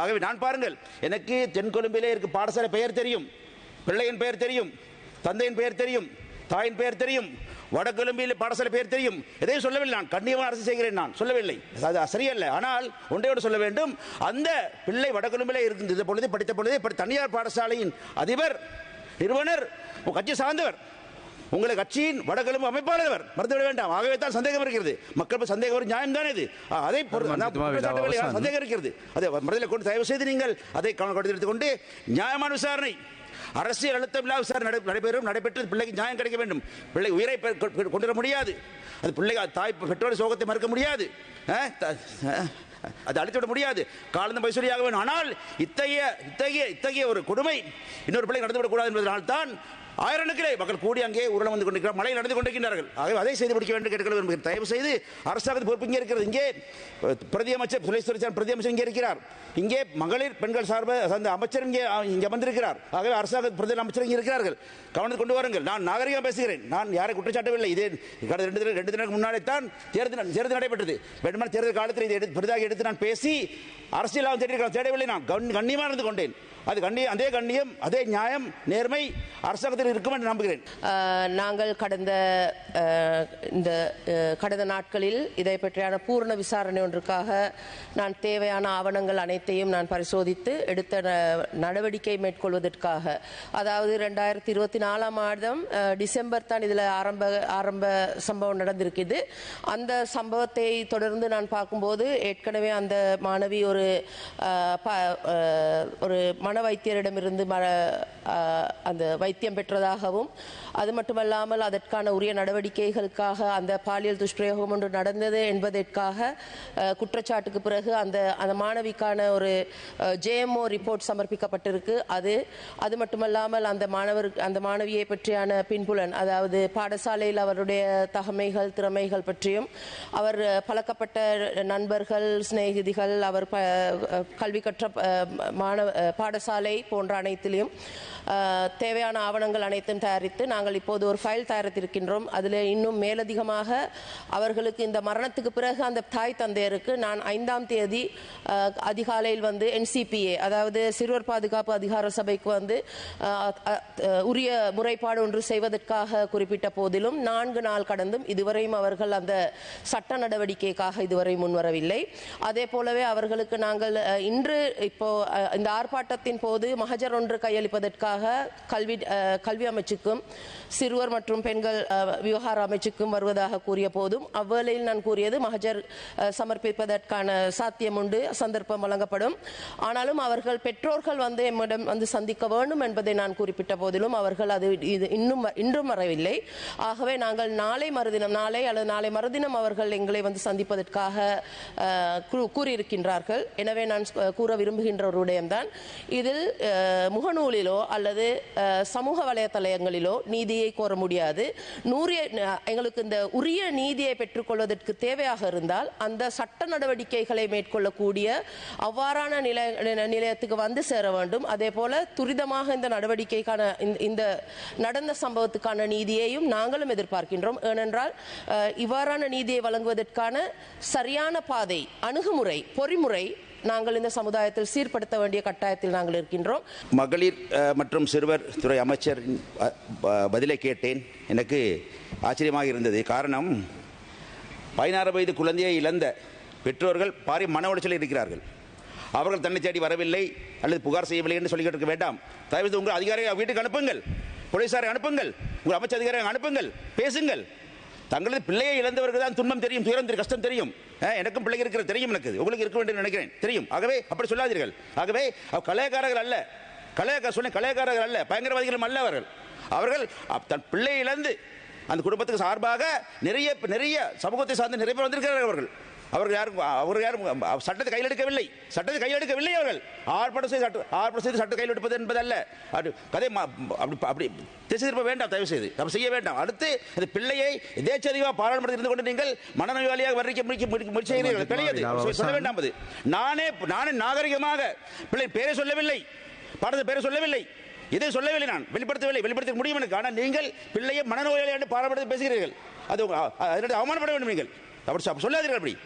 ஆகவே நான் பாருங்கள் எனக்கு தென்கொழும்பிலே இருக்கு பாடசாலை பெயர் தெரியும் பிள்ளையின் பெயர் தெரியும் தந்தையின் பெயர் தெரியும் தாயின் பெயர் தெரியும் வடகொழும்பில் பாடசாலை பெயர் தெரியும். எதையும் சொல்லவில்லை நான் கண்ணியமாக அரசு செய்கிறேன் நான் சொல்லவில்லை. அது சரியல்ல ஆனால் ஒன்றையோடு சொல்ல வேண்டும் அந்த பிள்ளை வடகொழும்பில் இருக்கின்ற பொழுது படித்த பொழுது தனியார் பாடசாலையின் அதிபர் நிறுவனர் கட்சி சார்ந்தவர் உங்களை கட்சியின் வடகிழமை அமைப்பாளர் மறந்துவிட வேண்டாம். ஆகவே தான் சந்தேகம் இருக்கிறது. மக்கள் சந்தேகம் ஒரு நியாயம் தான் இது? அதை. சந்தேகம் இருக்கிறது? அதை மனதில் கொண்டு தயவு செய்து நீங்கள் அதை கவனப்படுத்திக் கொண்டு நியாயமான விசாரணை. அரசியல் அழுத்தம் இல்லாத விசாரணை நடை- நடைபெறும். நடைபெற்று பிள்ளைக்கு நியாயம் கிடைக்க வேண்டும். பிள்ளை உயிரை கொண்டு வர முடியாது. அது பிள்ளை தாய் பெற்றோர் சோகத்தை மறுக்க முடியாது. அது அழித்துவிட முடியாது. காலந்த பைசொலியாக வேண்டும் ஆனால் இத்தகைய இத்தகைய இத்தகைய ஒரு கொடுமை இன்னொரு பிள்ளை நடந்துவிடக் கூடாது என்பதனால் தான் ஆயிரக்கணக்கிலே மக்கள் கூடி அங்கே உருளம் வந்து கொண்டிருக்கிறார் மழை நடந்து கொண்டிருக்கிறார்கள் ஆகவே அதை செய்து முடிக்க வேண்டும் கேட்க விரும்புகிறேன். தயவு செய்து அரசாங்கத்து பொறுப்பு இங்கே இருக்கிறது. இங்கே பிரதியமைச்சர் பிரதி அமைச்சர் அமைச்சர் இங்கே இருக்கிறார். இங்கே மகளிர் பெண்கள் சார்பாக அந்த அமைச்சர் இங்கே இங்கே வந்திருக்கிறார். ஆகவே அரசாங்க பிரதி அமைச்சர் இங்கே இருக்கிறார்கள். கவனத்தில் கொண்டு வாருங்கள். நான் நாகரிகம் பேசுகிறேன். நான் யாரை குற்றச்சாட்டவில்லை. இது கடந்த ரெண்டு தின- ரெண்டு தினம் முன்னாலே தான் தேர்தல் தேர்தல் நடைபெற்றது. வேண்டுமான தேர்தல் காலத்தில் இதை எடுத்து பெரிதாக எடுத்து நான் பேசி அரசியலாக தேடி தேடவில்லை. நான் கண் கண்ணியமாக இருந்து கொண்டேன். அது கண்ணியம் அதே கண்ணியம் அதே நியாயம் நேர்மை அரசாங்கத்தில் இருக்கும் என்று நம்புகிறேன். நாங்கள் கடந்த இந்த கடந்த நாட்களில் இதை பற்றியான பூர்ண விசாரணை ஒன்றுக்காக நான் தேவையான ஆவணங்கள் அனைத்தையும் நான் பரிசோதித்து எடுத்த ந- நடவடிக்கை மேற்கொள்வதற்காக. அதாவது ரெண்டாயிரத்தி இருபத்தி நாலாம் மாதம் டிசம்பர் தான் இதில் ஆரம்ப ஆரம்ப சம்பவம் நடந்திருக்குது. அந்த சம்பவத்தை தொடர்ந்து நான் பார்க்கும்போது ஏற்கனவே அந்த மாணவி ஒரு ப- ஒரு மன வைத்தியரிடமிருந்து ம அந்த வைத்தியம் பெற்றதாகவும் அது மட்டுமல்லாமல் அதற்கான உரிய நடவடிக்கைகளுக்காக அந்த பாலியல் துஷ்பிரயோகம் ஒன்று நடந்தது என்பதற்காக குற்றச்சாட்டுக்கு பிறகு அந்த அந்த மாணவிக்கான ஒரு ஜேஎம்ஓ ரிப்போர்ட் சமர்ப்பிக்கப்பட்டிருக்கு. அது அது மட்டுமல்லாமல் அந்த மாணவர் அந்த மாணவியை பற்றியான பின்புலன் அதாவது பாடசாலையில் அவருடைய தகமைகள் திறமைகள் பற்றியும் அவர் பழக்கப்பட்ட நண்பர்கள் சிநேகிதிகள் அவர் ப- கல்வி கற்ற மாணவ பாட பாடசாலை போன்ற அனைத்திலும் தேவையான ஆவணங்கள் அனைத்தும் தயாரித்து நாங்கள் இப்போது ஒரு ஃபைல் தயாரித்திருக்கின்றோம். அதில் இன்னும் மேலதிகமாக அவர்களுக்கு இந்த மரணத்துக்கு பிறகு அந்த தாய் தந்தையருக்கு நான் ஐந்தாம் தேதி அதிகாலையில் வந்து என்சிபிஏ அதாவது சிறுவர் பாதுகாப்பு அதிகார சபைக்கு வந்து உரிய முறைப்பாடு ஒன்று செய்வதற்காக குறிப்பிட்ட போதிலும் நான்கு நாள் கடந்தும் இதுவரையும் அவர்கள் அந்த சட்ட நடவடிக்கைக்காக இதுவரை முன்வரவில்லை. அதே போலவே அவர்களுக்கு நாங்கள் இன்று இப்போ இந்த ஆர்ப்பாட்டத்தின் போது மகஜர் ஒன்று கையளிப்பதற்காக கல்வி கல்வி அமைச்சுக்கும் சிறுவர் மற்றும் பெண்கள் விவகார அமைச்சுக்கும் வருவதாக கூறிய போதும் அவ்வேளையில் நான் கூறியது மகஜர் சமர்ப்பிப்பதற்கான சாத்தியம் உண்டு சந்தர்ப்பம் வழங்கப்படும். ஆனாலும் அவர்கள் பெற்றோர்கள் வந்து எம்மிடம் வந்து சந்திக்க வேண்டும் என்பதை நான் குறிப்பிட்ட போதிலும் அவர்கள் அது இது இன்னும் வ- இன்றும் வரவில்லை. ஆகவே நாங்கள் நாளை மறுதினம் நாளை அல்லது நாளை மறுதினம் அவர்கள் எங்களை வந்து சந்திப்பதற்காக கூறியிருக்கின்றார்கள். எனவே நான் கூற விரும்புகின்ற ஒரு விடயம்தான். இதில் முகநூலிலோ அல்லது சமூக வலைத்தளங்களிலோ நீதியை கோர முடியாது. நூறிய எங்களுக்கு இந்த உரிய நீதியை பெற்றுக்கொள்வதற்கு தேவையாக இருந்தால் அந்த சட்ட நடவடிக்கைகளை மேற்கொள்ளக்கூடிய அவ்வாறான நிலைய நிலையத்துக்கு வந்து சேர வேண்டும். அதே போல துரிதமாக இந்த நடவடிக்கைக்கான இந்த- இந்த நடந்த சம்பவத்துக்கான நீதியையும் நாங்களும் எதிர்பார்க்கின்றோம். ஏனென்றால் இவ்வாறான நீதியை வழங்குவதற்கான சரியான பாதை அணுகுமுறை பொறிமுறை நாங்கள் இந்த சமுதாயத்தில் சீர்படுத்த வேண்டிய கட்டாயத்தில் நாங்கள் இருக்கின்றோம். மகளிர் மற்றும் சிறுவர் துறை அமைச்சர் பதிலை கேட்டேன். எனக்கு ஆச்சரியமாக இருந்தது. காரணம் பதினாறு வயது குழந்தையை இழந்த பெற்றோர்கள் பாரி மன உளைச்சலில் இருக்கிறார்கள். அவர்கள் தன்னை தேடி வரவில்லை அல்லது புகார் செய்யவில்லை என்று சொல்லிக்கிட்டு இருக்க வேண்டாம். தயவுசெய்து உங்கள் அதிகாரியை வீட்டுக்கு அனுப்புங்கள். போலீசாரை அனுப்புங்கள். உங்கள் அமைச்சர் அதிகாரியை அனுப்புங்கள். பேசுங்கள். தங்களது பிள்ளையை இழந்தவர்கள் தான் துன்பம் தெரியும் துயரம் தெரியும் கஷ்டம் தெரியும். எனக்கும் பிள்ளைங்க இருக்கிற தெரியும் எனக்கு. உங்களுக்கு இருக்க வேண்டும் என்று நினைக்கிறேன். தெரியும். ஆகவே அப்படி சொல்லாதீர்கள். ஆகவே அவ் கலையக்காரர்கள் அல்ல. கலையக்கார சொன்ன கலையக்காரர்கள் அல்ல. பயங்கரவாதிகளும் அல்ல அவர்கள். அவர்கள் அப்- தன் பிள்ளையை இழந்து அந்த குடும்பத்துக்கு சார்பாக நிறைய நிறைய சமூகத்தை சார்ந்து நிறைய பேர் வந்திருக்கிறார்கள் அவர்கள். அவர்கள் யாரும் அவர்கள் யாரும் சட்டத்தை கையில் எடுக்கவில்லை. சட்டத்தை கையில் எடுக்கவில்லை அவர்கள். ஆர்ப்பாட்டம் செய்து சட்ட ஆர்ப்பாட்டம் செய்து சட்ட கையில் எடுப்பது என்பதல்ல. அது கதை அப்படி அப்படி திசை திருப்ப வேண்டாம் தயவு செய்து. நம்ம செய்ய வேண்டாம். அடுத்து அந்த பிள்ளையை எதேச்சதிவாக பாராளுமன்றத்தில் இருந்து கொண்டு நீங்கள் மனநோயாளியாக வர்ணிக்க முடிக்க முடிக்க முயற்சி செய்கிறீர்கள். தெரியாது. சொல்ல வேண்டாம் அது. நானே நானே நாகரிகமாக பிள்ளை பேரை சொல்லவில்லை. பாடத்தை பேரை சொல்லவில்லை. இதை சொல்லவில்லை நான்? வெளிப்படுத்தவில்லை. வெளிப்படுத்த முடியும் எனக்கு. ஆனால் நீங்கள் பிள்ளையை மனநோயாளி என்று பாராளுமன்றத்தில் பேசுகிறீர்கள். அது அவமானப்பட வேண்டும் நீங்கள். அப்படி சொல்லாதீர்கள் அப்படி.